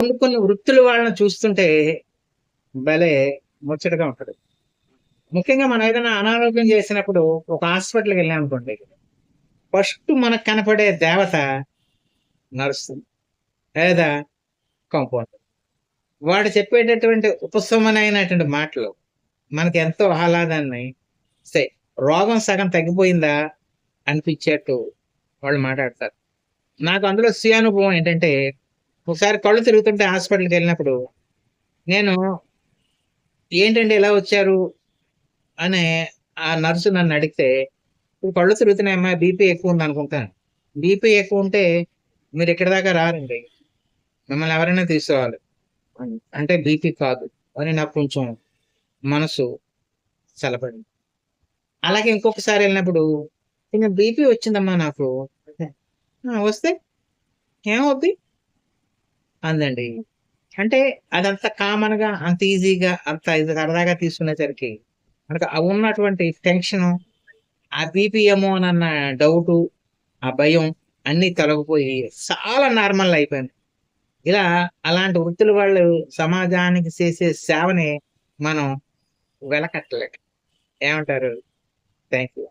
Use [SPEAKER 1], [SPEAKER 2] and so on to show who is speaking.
[SPEAKER 1] కొన్ని కొన్ని వృత్తులు వాళ్ళని చూస్తుంటే భలే ముచ్చటగా ఉంటుంది. ముఖ్యంగా మనం ఏదైనా అనారోగ్యం చేసినప్పుడు ఒక హాస్పిటల్కి వెళ్ళాం అనుకోండి ఫస్ట్ మనకు కనపడే దేవత నడుస్తుంది లేదా కాంపౌండర్ వాడు చెప్పేటటువంటి ఉపశమనమైనటువంటి మాటలు మనకి ఎంతో ఆహ్లాదాన్ని సరే రోగం సగం తగ్గిపోయిందా అనిపించేట్టు వాళ్ళు మాట్లాడతారు. నాకు అందులో స్వీయ అనుభవం ఏంటంటే ఒకసారి కళ్ళు తిరుగుతుంటే హాస్పిటల్కి వెళ్ళినప్పుడు నేను ఏంటంటే ఇలా వచ్చారు? అనే ఆ నర్సు నన్ను అడిగితే ఇప్పుడు కళ్ళు తిరుగుతున్నాయమ్మా బీపీ ఎక్కువ ఉంది అనుకుంటాను బీపీ ఎక్కువ ఉంటే మీరు ఇక్కడి దాకా రారండి. మిమ్మల్ని ఎవరైనా తీసుకోవాలి అంటే బీపీ కాదు అని నాకు కొంచెం మనసు చల్లబడింది. అలాగే ఇంకొకసారి వెళ్ళినప్పుడు ఇంకా బీపీ వచ్చిందమ్మా నాకు. "ఆ, వస్తే ఏమవుద్ది? అందండి. అంటే అదంత కామన్గా అంత ఈజీగా అంత ఇది సరదాగా తీసుకునేసరికి మనకు ఉన్నటువంటి టెన్షన్ ఆ బీపీ ఏమో అన్న డౌట్ ఆ భయం అన్ని తొలగిపోయి చాలా నార్మల్ అయిపోయింది. ఇలా అలాంటి వృత్తుల వాళ్ళు సమాజానికి చేసే సేవని మనం వెలకట్టలేక ఏమంటారు? Thank you